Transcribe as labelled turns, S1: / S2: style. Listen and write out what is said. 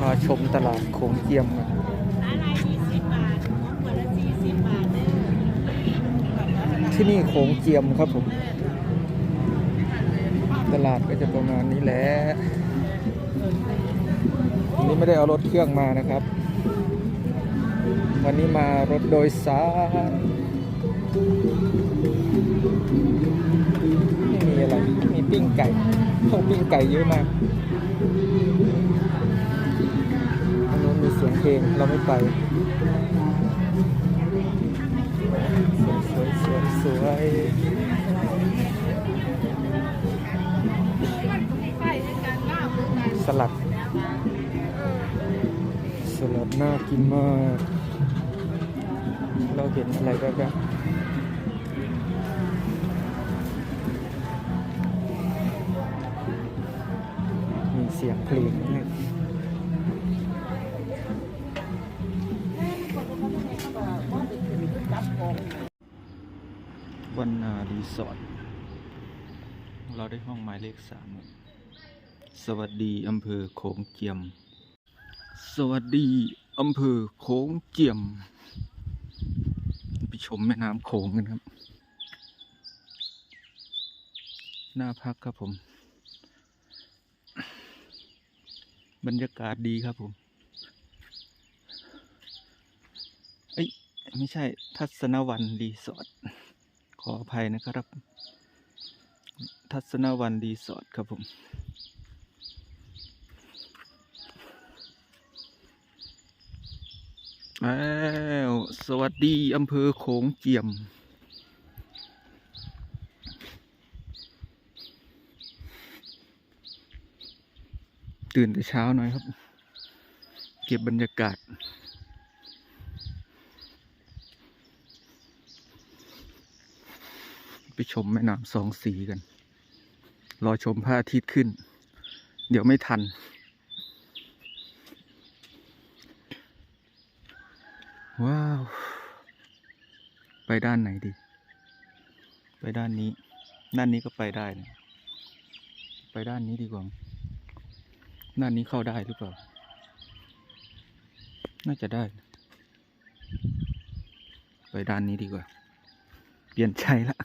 S1: พาชมตลาดโขงเจียมกัน
S2: ที่
S1: นี่โขงเจียมครับผม ตลาดก็จะประมาณนี้แหละวันนี้ไม่ได้เอารถเครื่องมานะครับ วันนี้มารถโดยสารไม่มีอะไร มีปิ้งไก่โอ้ปิ้งไก่เยอะมาก งเพลงเราไม่ไปสวยสวยสวยสวยสลัด สลัดน่ากินมาก เราเห็นอะไรก็แบบมีเสียงเพลงนี่ วันนารีสอร์ทเราได้ห้องหมายเลขสามสวัสดีอำเภอโขงเจียม สวัสดีอำเภอโขงเจียม ไปชมแม่น้ำโขงกันครับ หน่าพักครับผม บรรยากาศดีครับผมเอ้ย ไม่ใช่ทัศนวันรีสอร์ท ขออภัยนะครับ ทัศนวันรีสอร์ทครับผมแล้วสวัสดีอำเภอโขงเจียม ตื่นแต่เช้าหน่อยครับ เก็บบรรยากาศ ไปชมแม่น้ำสองสีกัน รอชมพระอาทิตย์ขึ้น เดี๋ยวไม่ทัน ว้าว ไปด้านไหนดี ไปด้านนี้ ด้านนี้ก็ไปได้นะไปด้านนี้ดีกว่า ด้านนี้เข้าได้หรือเปล่า น่าจะได้ ไปด้านนี้ดีกว่า เปลี่ยนใจละ